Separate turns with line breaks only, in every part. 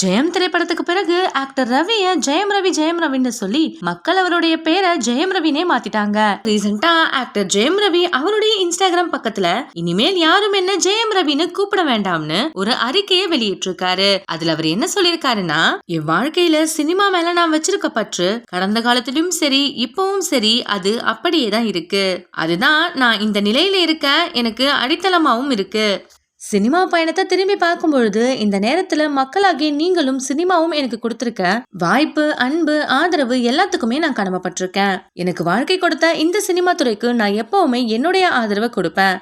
ஜெயம் திரைப்படத்துக்கு பிறகு ஆக்டர் ரவிய ஜெயம் ரவி ஜெயம் ரவின்னு சொல்லி மக்கள் அவருடைய பேரை ஜெயம் ரவினே மாத்திட்டாங்க. ரீசெண்டா ஆக்டர் ஜெயம் ரவி அவருடைய இன்ஸ்டாகிராம் பக்கத்துல இனிமேல் யாரும் என்ன ஜெயம் ரவின்னு கூப்பிட வேண்டாம்னு ஒரு அறிக்கையை வெளியிட்டிருக்காரு. அதுல அவர் என்ன சொல்லியிருக்காருன்னா என் வாழ்க்கையில சினிமா மேல நான் வச்சிருக்க பற்று கடந்த காலத்திலும் சரி இப்பவும் சரி அது அப்படியே தான் இருக்கு. அதுதான் நான் இந்த நிலையில இருக்க எனக்கு அடித்தளமாவும் இருக்கு. சினிமா பயணத்தை திரும்பி பார்க்கும் பொழுது இந்த நேரத்துல மக்களாகிய நீங்களும் சினிமாவும் எனக்கு கொடுத்திருக்க வாய்ப்பு அன்பு ஆதரவு எல்லாத்துக்குமே நான் கடமைப்பட்டிருக்கேன். எனக்கு வாழ்க்கை கொடுத்த இந்த சினிமா துறைக்கு நான் எப்பவுமே என்னுடைய ஆதரவை கொடுப்பேன்.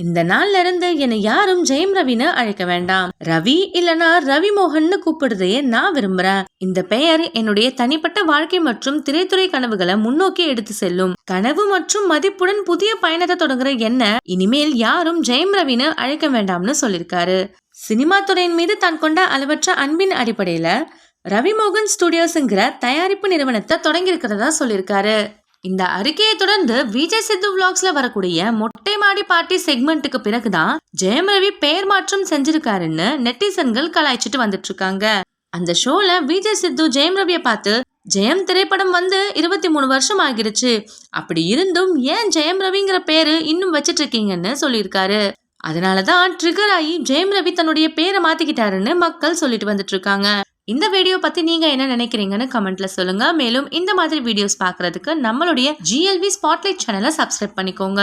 இந்த நாள்ல இருந்து என்னை யாரும் ஜெயம் ரவின்னு அழைக்க வேண்டாம். ரவி இல்லனா ரவி மோகன்னு கூப்பிடுறதையே நான் விரும்புறேன். இந்த பெயர் என்னுடைய தனிப்பட்ட வாழ்க்கை மற்றும் திரைத்துறை கனவுகளை முன்னோக்கி எடுத்து செல்லும். கனவு மற்றும் மதிப்புடன் புதிய பயணத்தை தொடங்குற என்ன இனிமேல் யாரும் ஜெயம் ரவின்னு அழைக்க வேண்டாம்னு சொல்லியிருக்காரு சினிமா துறையின் மீது தான் கொண்ட அளவற்ற அன்பின் அடிப்படையில ரவிமோகன் ஸ்டுடியோஸுங்கிற தயாரிப்பு நிறுவனத்தை தொடங்கியிருக்கிறதா சொல்லியிருக்காரு இந்த அறிக்கையை தொடர்ந்து விஜய் சித்து விளாக்ஸ்ல வரக்கூடிய மொட்டை மாடி பார்ட்டி செக்மெண்ட்டுக்கு பிறகுதான் ஜெயம் ரவி பெயர் மாற்றம் செஞ்சிருக்காருன்னு நெட்டிசன்கள் கலாய்ச்சிட்டு வந்துட்டு இருக்காங்க அந்த ஷோல விஜய் சித்து ஜெயம் ரவியை பார்த்து ஜெயம் திரைப்படம் வந்து இருபத்தி மூணு வருஷம் ஆகிருச்சு. அப்படி இருந்தும் ஏன் ஜெயம் ரவிங்கிற பேரு இன்னும் வச்சிட்டு இருக்கீங்கன்னு சொல்லியிருக்காரு. அதனாலதான் ட்ரிகர் ஆகி ஜெயம் ரவி தன்னுடைய பேரை மாத்திக்கிட்டாருன்னு மக்கள் சொல்லிட்டு வந்துட்டு இருக்காங்க இந்த வீடியோ பத்தி நீங்க என்ன நினைக்கிறீங்கன்னு கமெண்ட்ல சொல்லுங்க. மேலும் இந்த மாதிரி வீடியோஸ் பாக்குறதுக்கு நம்மளுடைய ஜிஎல்வி ஸ்பாட்லைட் சேனலை சப்ஸ்கிரைப் பண்ணிக்கோங்க.